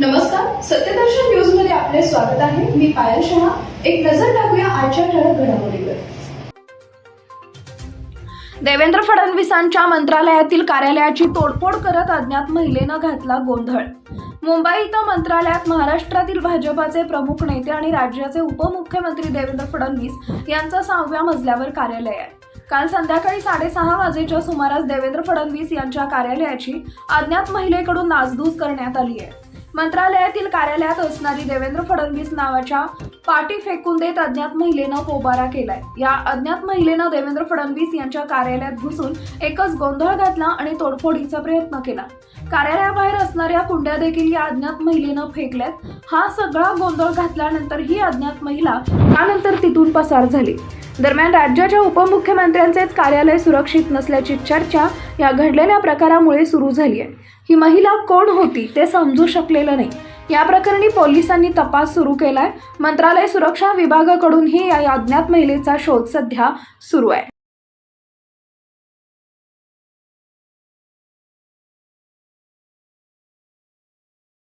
नमस्कार सत्यदर्शन न्यूजमध्ये आपले स्वागत आहे. मी पायल शहा. एक नजर टाकूया आजच्या ठळक घडामोडीवर. देवेंद्र फडणवीसांच्या मंत्रालयातील कार्यालयाची तोडफोड करत अज्ञात महिलेनं घातला गोंधळ. मुंबई इथं मंत्रालयात महाराष्ट्रातील भाजपाचे प्रमुख नेते आणि राज्याचे उपमुख्यमंत्री देवेंद्र फडणवीस यांचं सहाव्या मजल्यावर कार्यालय आहे. काल संध्याकाळी साडेसहा वाजेच्या सुमारास देवेंद्र फडणवीस यांच्या कार्यालयाची अज्ञात महिलेकडून नासधूस करण्यात आली आहे. मंत्रालयातील कार्यालयात असणारी देवेंद्र फडणवीस नावाच्या पाटी फेकून देत अज्ञात महिलेनं पोबारा केलाय. या अज्ञात महिलेनं देवेंद्र फडणवीस यांच्या कार्यालयात घुसून एकच गोंधळ घातला आणि तोडफोडीचा प्रयत्न केला. कार्यालयाबाहेर असणाऱ्या कुंड्या देखील या अज्ञात महिलेनं फेकल्यात. हा सगळा गोंधळ घातल्यानंतर ही अज्ञात महिला त्यानंतर तिथून पसार झाली. दरम्यान राज्याच्या उपमुख्यमंत्र्यांचेच कार्यालय सुरक्षित नसल्याची चर्चा या घडलेल्या प्रकारामुळे सुरू झाली आहे ही महिला कोण होती ते समजू शकलेलं नाही. या प्रकरणी पोलिसांनी तपास सुरू केलाय. मंत्रालय सुरक्षा विभागाकडूनही या अज्ञात महिलेचा शोध सध्या सुरू आहे.